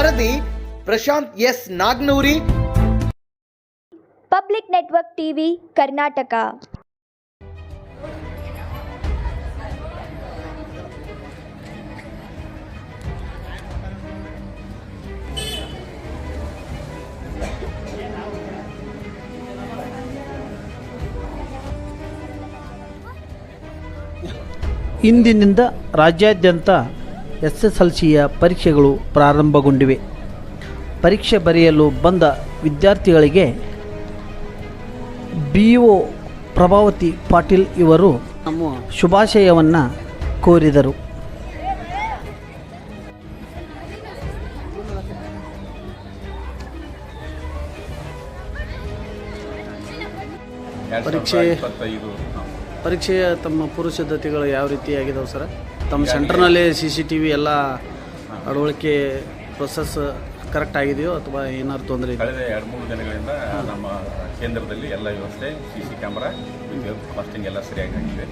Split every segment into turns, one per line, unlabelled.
ವರದಿ Prashant S Nagnoori
public network TV Karnataka
ಇಂದಿನಿಂದ ರಾಜ್ಯಾದ್ಯಂತ ಎಸ್ ಎಸ್ ಎಲ್ ಸಿಯ ಪರೀಕ್ಷೆಗಳು ಪ್ರಾರಂಭಗೊಂಡಿವೆ. ಪರೀಕ್ಷೆ ಬರೆಯಲು ಬಂದ ವಿದ್ಯಾರ್ಥಿಗಳಿಗೆ ಬಿ ಒ ಪ್ರಭಾವತಿ ಪಾಟೀಲ್ ಇವರು ನಮ್ಮ ಶುಭಾಶಯವನ್ನು ಕೋರಿದರು. ಪರೀಕ್ಷೆ- ಪರೀಕ್ಷೆಯ ತಮ್ಮ ಪೂರ್ವ ಸಿದ್ಧತೆಗಳು ಯಾವ ರೀತಿಯಾಗಿದ್ದಾವೆ ಸರ್? ತಮ್ಮ ಸೆಂಟರ್ನಲ್ಲಿ ಸಿ ಸಿ ಟಿ ವಿ ಎಲ್ಲ ಅಳವಡಿಕೆ ಪ್ರೊಸೆಸ್ ಕರೆಕ್ಟ್ ಆಗಿದೆಯೋ ಅಥವಾ ಏನಾದ್ರು ತೊಂದರೆ ಇದೆ
ಕಳೆದ ಎರಡು ಮೂರು ದಿನಗಳಿಂದ ನಮ್ಮ ಕೇಂದ್ರದಲ್ಲಿ ಎಲ್ಲ ವ್ಯವಸ್ಥೆ ಸಿ ಸಿ ಕ್ಯಾಮ್ರಾ ಫಾಸ್ಟಿಂಗ್ ಎಲ್ಲ ಸರಿಯಾಗಿ ಆಗಿದೆ.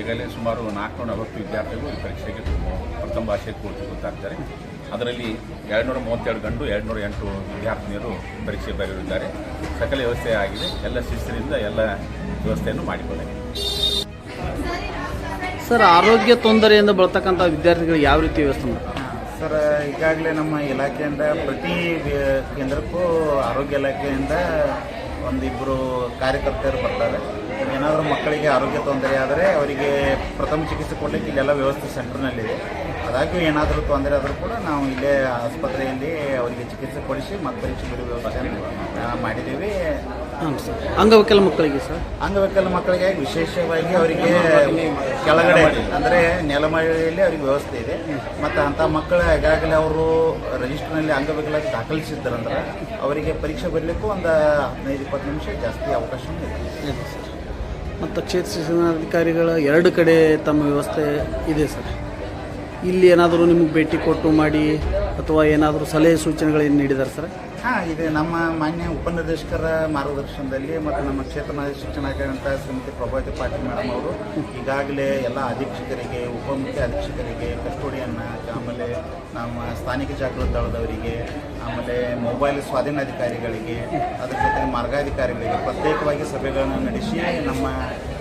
ಈಗಲೇ ಸುಮಾರು ನಾಲ್ಕುನೂರ ನಲವತ್ತು ವಿದ್ಯಾರ್ಥಿಗಳು ಈ ಪರೀಕ್ಷೆಗೆ ಪ್ರಥಮ ಭಾಷೆ ಕೂರ್ತಾ ಇದ್ದಾರೆ ಅದರಲ್ಲಿ ಎರಡುನೂರ ಮೂವತ್ತೆರಡು ಗಂಡು ಎರಡುನೂರ ಎಂಟು ವಿದ್ಯಾರ್ಥಿನಿಯರು ಪರೀಕ್ಷೆ ಬರೆದಿದ್ದಾರೆ ಸಕಲ ವ್ಯವಸ್ಥೆ ಆಗಿದೆ. ಎಲ್ಲ ಶಿಸ್ತಿನಿಂದ ಎಲ್ಲ ವ್ಯವಸ್ಥೆಯನ್ನು ಮಾಡಿಕೊಳ್ಳಲಾಗಿದೆ
ಸರ್, ಆರೋಗ್ಯ ತೊಂದರೆಯಿಂದ ಬಳತಕ್ಕಂಥ ವಿದ್ಯಾರ್ಥಿಗಳು ಯಾವ ರೀತಿ ವ್ಯವಸ್ಥೆ ಮಾಡ್ತಾರೆ
ಸರ್, ಈಗಾಗಲೇ ನಮ್ಮ ಇಲಾಖೆಯಿಂದ ಪ್ರತಿ ಕೇಂದ್ರಕ್ಕೂ ಆರೋಗ್ಯ ಇಲಾಖೆಯಿಂದ ಒಂದಿಬ್ಬರು ಕಾರ್ಯಕರ್ತರು ಬರ್ತಾರೆ. ಏನಾದರೂ ಮಕ್ಕಳಿಗೆ ಆರೋಗ್ಯ ತೊಂದರೆ ಆದರೆ ಅವರಿಗೆ ಪ್ರಥಮ ಚಿಕಿತ್ಸೆ ಕೊಡಲಿಕ್ಕೆ ಇಲ್ಲೆಲ್ಲ ವ್ಯವಸ್ಥೆ ಸೆಂಟರ್ನಲ್ಲಿದೆ. ಅದಾಗ್ಯೂ ಏನಾದರೂ ತೊಂದರೆ ಆದರೂ ಕೂಡ ನಾವು ಇಲ್ಲೇ ಆಸ್ಪತ್ರೆಯಲ್ಲಿ ಅವರಿಗೆ ಚಿಕಿತ್ಸೆ ಕೊಡಿಸಿ ಮತ್ತೆ ಪರೀಕ್ಷೆ ಬಿಡುವ ವ್ಯವಸ್ಥೆ ಮಾಡಿದ್ದೀವಿ.
ಹಾಂ ಸರ್ ಅಂಗವಿಕಲ ಮಕ್ಕಳಿಗೆ ಸರ್
ಅಂಗವಿಕಲ ಮಕ್ಕಳಿಗೆ ವಿಶೇಷವಾಗಿ ಅವರಿಗೆ ಕೆಳಗಡೆ ಅಂದರೆ ನೆಲಮಳೆಯಲ್ಲಿ ಅವರಿಗೆ ವ್ಯವಸ್ಥೆ ಇದೆ. ಮತ್ತು ಅಂಥ ಮಕ್ಕಳ ಈಗಾಗಲೇ ಅವರು ರಿಜಿಸ್ಟರ್ನಲ್ಲಿ ಅಂಗವಿಕಲ ದಾಖಲಿಸಿದ್ದಾರಂದ್ರೆ ಅವರಿಗೆ ಪರೀಕ್ಷೆ ಬರಲಿಕ್ಕೂ ಒಂದು ಹದಿನೈದು ಇಪ್ಪತ್ತು ನಿಮಿಷ ಜಾಸ್ತಿ ಅವಕಾಶ ಇದೆ.
ಇದೆ ಸರ್ ಮತ್ತು ಕ್ಷೇತ್ರ ಶಿಕ್ಷಣಾಧಿಕಾರಿಗಳ ಎರಡು ಕಡೆ ತಮ್ಮ ವ್ಯವಸ್ಥೆ ಇದೆ ಸರ್ ಇಲ್ಲಿ ಏನಾದರೂ ನಿಮಗೆ ಭೇಟಿ ಕೊಟ್ಟು ಮಾಡಿ ಅಥವಾ ಏನಾದರೂ ಸಲಹೆ ಸೂಚನೆಗಳೇನು ನೀಡಿದ್ದಾರೆ ಸರ್
ಹಾಂ, ಇದೆ. ನಮ್ಮ ಮಾನ್ಯ ಉಪನಿರ್ದೇಶಕರ ಮಾರ್ಗದರ್ಶನದಲ್ಲಿ ಮತ್ತು ನಮ್ಮ ಕ್ಷೇತ್ರ ಶಿಕ್ಷಣಾಧಿಕಾರಿಯಂಥ ಶ್ರೀಮತಿ ಪ್ರಭಾವತಿ ಪಾಟೀಲ್ ಮೇಡಮ್ ಅವರು ಈಗಾಗಲೇ ಎಲ್ಲ ಅಧೀಕ್ಷಕರಿಗೆ, ಉಪಮುಖ್ಯ ಅಧೀಕ್ಷಕರಿಗೆ ಕಸ್ಟೋಡಿಯನ್ನ ಆಮೇಲೆ ನಮ್ಮ ಸ್ಥಾನಿಕ ಜಾಗೃತ ದಳದವರಿಗೆ, ಆಮೇಲೆ ಮೊಬೈಲ್ ಸ್ವಾಧೀನಾಧಿಕಾರಿಗಳಿಗೆ, ಅದ್ರ ಜೊತೆಗೆ ಮಾರ್ಗಾಧಿಕಾರಿಗಳಿಗೆ ಪ್ರತ್ಯೇಕವಾಗಿ ಸಭೆಗಳನ್ನು ನಡೆಸಿ ನಮ್ಮ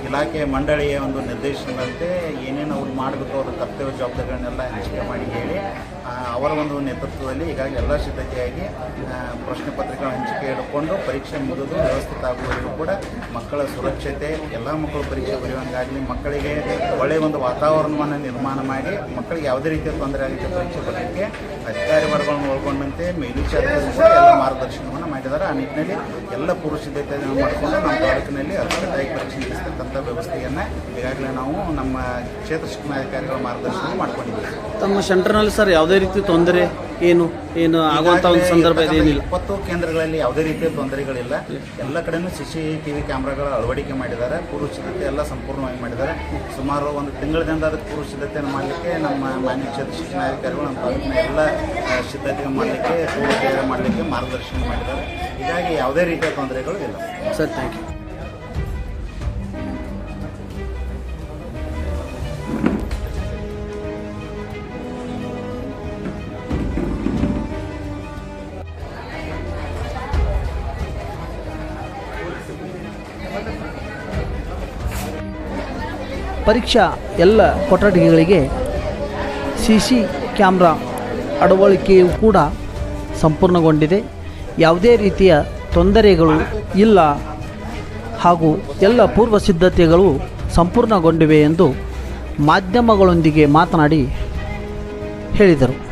ಇಲಾಖೆ ಮಂಡಳಿಯ ಒಂದು ನಿರ್ದೇಶನದಂತೆ ಏನೇನು ಅವ್ರು ಮಾಡಬೇಕು ಅವ್ರ ಕರ್ತವ್ಯ ಜವಾಬ್ದಾರಿಗಳನ್ನೆಲ್ಲ ಹಂಚಿಕೆ ಮಾಡಿ ಹೇಳಿ ಅವರ ಒಂದು ನೇತೃತ್ವದಲ್ಲಿ ಈಗಾಗಲೇ ಎಲ್ಲ ಸಿದ್ಧತೆಯಾಗಿ ಪ್ರಶ್ನೆ ಪತ್ರಿಕೆಗಳ ಹಂಚಿಕೆ ಹಿಡ್ಕೊಂಡು ಪರೀಕ್ಷೆ ಮುಗಿದು ವ್ಯವಸ್ಥಿತ ಆಗುವವರೆಗೂ ಕೂಡ ಮಕ್ಕಳ ಸುರಕ್ಷತೆ, ಎಲ್ಲ ಮಕ್ಕಳು ಪರೀಕ್ಷೆ ಬರೆಯುವಂಗಾಗಲಿ, ಮಕ್ಕಳಿಗೆ ಒಳ್ಳೆಯ ಒಂದು ವಾತಾವರಣವನ್ನು ನಿರ್ಮಾಣ ಮಾಡಿ, ಮಕ್ಕಳಿಗೆ ಯಾವುದೇ ರೀತಿಯ ತೊಂದರೆ ಆಗುತ್ತೆ ಪರೀಕ್ಷೆ ಬರೋದಕ್ಕೆ ಅಧಿಕಾರಿ ವರ್ಗಗಳನ್ನು ಒಳಗೊಂಡಂತೆ ಮೇಲ್ವಿಚಾರಕರು ಮಾರ್ಗದರ್ಶನ ಆ ನಿಟ್ಟಿನಲ್ಲಿ ಎಲ್ಲ ಸಿದ್ಧತೆಯನ್ನು ಮಾಡಿಕೊಂಡು ನಮ್ಮ ತಾಲೂಕಿನಲ್ಲಿ ಅಚ್ಚುಕಟ್ಟಾಗಿ ಪರೀಕ್ಷೆ ನಡೆಸ್ತಕ್ಕಂಥ ವ್ಯವಸ್ಥೆಯನ್ನು ಈಗಾಗಲೇ ನಾವು ನಮ್ಮ ಕ್ಷೇತ್ರ ಶಿಕ್ಷಣಾಧಿಕಾರಿಗಳ ಮಾರ್ಗದರ್ಶನ ಮಾಡ್ಕೊಂಡಿದ್ದೀವಿ.
ತಮ್ಮ ಸೆಂಟರ್ನಲ್ಲಿ ಸರ್ ಯಾವುದೇ ರೀತಿ ತೊಂದರೆ, ಏನು? ಏನು ಆಗುವಂಥ ಒಂದು ಸಂದರ್ಭ ಇದೇನಿಲ್ಲ
ಇಪ್ಪತ್ತು ಕೇಂದ್ರಗಳಲ್ಲಿ ಯಾವುದೇ ರೀತಿಯ ತೊಂದರೆಗಳಿಲ್ಲ. ಎಲ್ಲ ಕಡೆನೂ ಸಿ ಸಿ ಟಿ ವಿ ಕ್ಯಾಮ್ರಾಗಳ ಅಳವಡಿಕೆ ಮಾಡಿದ್ದಾರೆ. ಪೂರ್ವ ಸಿದ್ಧತೆ ಎಲ್ಲ ಸಂಪೂರ್ಣವಾಗಿ ಮಾಡಿದ್ದಾರೆ. ಸುಮಾರು ಒಂದು ತಿಂಗಳಿಂದ ಅದಕ್ಕೆ ಪೂರ್ವ ಸಿದ್ಧತೆಯನ್ನು ಮಾಡಲಿಕ್ಕೆ ನಮ್ಮ ಮಾನ್ಯ ಕ್ಷೇತ್ರ ಶಿಕ್ಷಣಾಧಿಕಾರಿಗಳು ನಮ್ಮ ತಾಲೂಕಿನ ಎಲ್ಲ ಸಿದ್ಧತೆ ಮಾಡಲಿಕ್ಕೆ ಪೂರ್ವ ಮಾಡಲಿಕ್ಕೆ ಮಾರ್ಗದರ್ಶನ ಮಾಡಿದ್ದಾರೆ. ಹೀಗಾಗಿ ಯಾವುದೇ ರೀತಿಯ ತೊಂದರೆಗಳು ಇಲ್ಲ.
ಸರ್ ಥ್ಯಾಂಕ್ ಯು ಪರೀಕ್ಷಾ ಎಲ್ಲ ಕೊಠಡಿಗಳಿಗೆ ಸಿ ಸಿ ಕ್ಯಾಮ್ರಾ ಅಳವಳಿಕೆಯು ಕೂಡ ಸಂಪೂರ್ಣಗೊಂಡಿದೆ. ಯಾವುದೇ ರೀತಿಯ ತೊಂದರೆಗಳು ಇಲ್ಲ. ಹಾಗೂ ಎಲ್ಲ ಪೂರ್ವ ಸಿದ್ಧತೆಗಳು ಸಂಪೂರ್ಣಗೊಂಡಿವೆ ಎಂದು ಮಾಧ್ಯಮಗಳೊಂದಿಗೆ ಮಾತನಾಡಿ ಹೇಳಿದರು.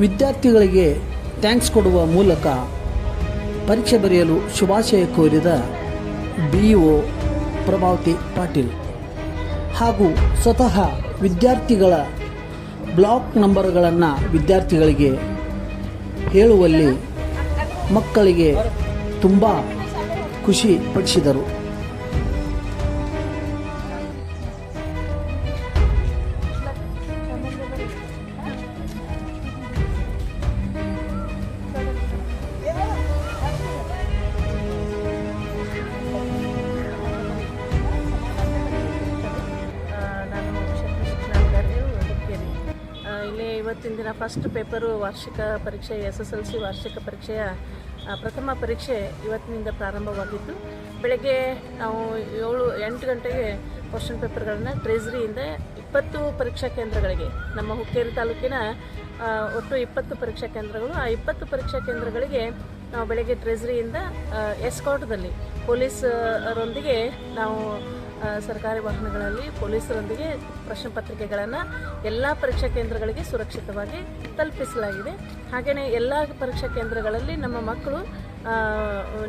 ವಿದ್ಯಾರ್ಥಿಗಳಿಗೆ ಥ್ಯಾಂಕ್ಸ್ ಕೊಡುವ ಮೂಲಕ ಪರೀಕ್ಷೆ ಬರೆಯಲು ಶುಭಾಶಯ ಕೋರಿದ ಬಿ ಒ ಪ್ರಭಾವತಿ ಪಾಟೀಲ್. ಹಾಗೂ ಸ್ವತಃ ವಿದ್ಯಾರ್ಥಿಗಳ ಬ್ಲಾಕ್ ನಂಬರ್ಗಳನ್ನು ವಿದ್ಯಾರ್ಥಿಗಳಿಗೆ ಹೇಳುವಲ್ಲಿ ಮಕ್ಕಳಿಗೆ ತುಂಬ ಖುಷಿ ಪಡಿಸಿದರು.
ಇವತ್ತಿನ ದಿನ ಫಸ್ಟ್ ಪೇಪರು ವಾರ್ಷಿಕ ಪರೀಕ್ಷೆ ಎಸ್ ಎಸ್ ಎಲ್ ಸಿ ವಾರ್ಷಿಕ ಪರೀಕ್ಷೆಯ ಪ್ರಥಮ ಪರೀಕ್ಷೆ ಇವತ್ತಿನಿಂದ ಪ್ರಾರಂಭವಾಗಿತ್ತು ಬೆಳಗ್ಗೆ ನಾವು ಏಳು, ಎಂಟು ಗಂಟೆಗೆ ಕ್ವಶನ್ ಪೇಪರ್ಗಳನ್ನು ಟ್ರೆಜರಿಯಿಂದ ಇಪ್ಪತ್ತು ಪರೀಕ್ಷಾ ಕೇಂದ್ರಗಳಿಗೆ, ನಮ್ಮ ಹುಕ್ಕೇರಿ ತಾಲೂಕಿನ ಒಟ್ಟು ಇಪ್ಪತ್ತು ಪರೀಕ್ಷಾ ಕೇಂದ್ರಗಳು, ಆ ಇಪ್ಪತ್ತು ಪರೀಕ್ಷಾ ಕೇಂದ್ರಗಳಿಗೆ ನಾವು ಬೆಳಗ್ಗೆ ಟ್ರೆಜರಿಯಿಂದ ಎಸ್ಕಾಟ್ದಲ್ಲಿ ಪೊಲೀಸರೊಂದಿಗೆ ನಾವು ಸರ್ಕಾರಿ ವಾಹನಗಳಲ್ಲಿ ಪೊಲೀಸರೊಂದಿಗೆ ಪ್ರಶ್ನೆ ಪತ್ರಿಕೆಗಳನ್ನು ಎಲ್ಲ ಪರೀಕ್ಷಾ ಕೇಂದ್ರಗಳಿಗೆ ಸುರಕ್ಷಿತವಾಗಿ ತಲುಪಿಸಲಾಗಿದೆ. ಹಾಗೆಯೇ ಎಲ್ಲ ಪರೀಕ್ಷಾ ಕೇಂದ್ರಗಳಲ್ಲಿ ನಮ್ಮ ಮಕ್ಕಳು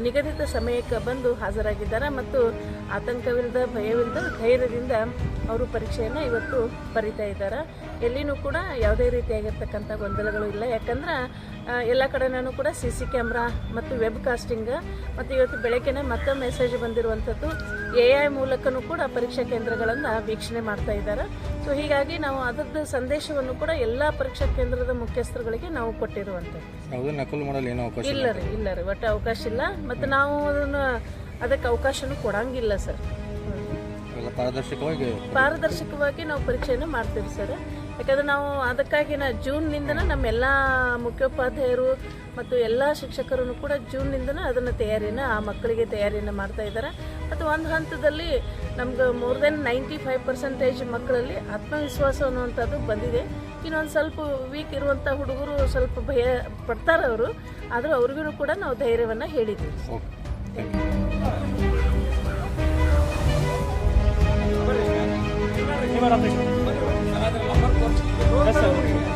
ನಿಗದಿತ ಸಮಯಕ್ಕೆ ಬಂದು ಹಾಜರಾಗಿದ್ದಾರೆ ಮತ್ತು ಆತಂಕವಿಲ್ಲದ ಭಯವಿಲ್ಲದ ಧೈರ್ಯದಿಂದ ಅವರು ಪರೀಕ್ಷೆಯನ್ನು ಇವತ್ತು ಬರಿತಾ ಇದ್ದಾರೆ. ಎಲ್ಲಿನೂ ಕೂಡ ಯಾವುದೇ ರೀತಿಯಾಗಿರ್ತಕ್ಕಂಥ ಗೊಂದಲಗಳು ಇಲ್ಲ. ಯಾಕಂದ್ರೆ ಎಲ್ಲ ಕಡೆನೂ ಕೂಡ ಸಿ ಸಿ ಕ್ಯಾಮ್ರಾ ಮತ್ತು ವೆಬ್ ಕಾಸ್ಟಿಂಗ್ ಮತ್ತು ಇವತ್ತು ಬೆಳಗ್ಗೆ ಮತ್ತೆ ಮೆಸೇಜ್ ಬಂದಿರುವಂಥದ್ದು ಎ ಐ ಮೂಲಕನೂ ಕೂಡ ಪರೀಕ್ಷಾ ಕೇಂದ್ರಗಳನ್ನು ವೀಕ್ಷಣೆ ಮಾಡ್ತಾ ಇದ್ದಾರೆ. ಸೊ ಹೀಗಾಗಿ ನಾವು ಅದರದ್ದು ಸಂದೇಶವನ್ನು ಕೂಡ ಎಲ್ಲ ಪರೀಕ್ಷಾ ಕೇಂದ್ರದ ಮುಖ್ಯಸ್ಥರುಗಳಿಗೆ ನಾವು ಕೊಟ್ಟಿರುವಂಥದ್ದು.
ಯಾವುದೇ ನಕಲು ಮಾಡಲು ಏನೋ ಅವಕಾಶ
ಇಲ್ಲ. ರೀ ಇಲ್ಲ ರೀ ಒಟ್ಟು ಅವಕಾಶ ಇಲ್ಲ. ಮತ್ತು ನಾವು ಅದನ್ನು ಅದಕ್ಕೆ ಅವಕಾಶನೂ ಕೊಡಂಗಿಲ್ಲ ಸರ್.
ಪಾರದರ್ಶಕವಾಗಿ
ಪಾರದರ್ಶಕವಾಗಿ ನಾವು ಪರೀಕ್ಷೆಯನ್ನು ಮಾಡ್ತೀವಿ ಸರ್. ಯಾಕಂದ್ರೆ ನಾವು ಅದಕ್ಕಾಗಿನ ನಾ ಜೂನ್ನಿಂದನೇ ನಮ್ಮೆಲ್ಲ ಮುಖ್ಯೋಪಾಧ್ಯಾಯರು ಮತ್ತು ಎಲ್ಲ ಶಿಕ್ಷಕರು ಕೂಡ ಜೂನ್ನಿಂದನೇ ಅದನ್ನು ತಯಾರಿನ, ಆ ಮಕ್ಕಳಿಗೆ ತಯಾರಿನ ಮಾಡ್ತಾ ಇದ್ದಾರೆ ಮತ್ತು ಒಂದು ಹಂತದಲ್ಲಿ ನಮ್ಗೆ more than ninety five percentage ಮಕ್ಕಳಲ್ಲಿ ಆತ್ಮವಿಶ್ವಾಸ ಅನ್ನುವಂಥದ್ದು ಬಂದಿದೆ. ಇನ್ನೊಂದು ಸ್ವಲ್ಪ ವೀಕ್ ಇರುವಂಥ ಹುಡುಗರು ಸ್ವಲ್ಪ ಭಯ ಪಡ್ತಾರೆ ಅವರು. ಆದರೂ ಅವ್ರಿಗೂ ಕೂಡ ನಾವು ಧೈರ್ಯವನ್ನು ಹೇಳಿದ್ದೀವಿ
ಯು कसं?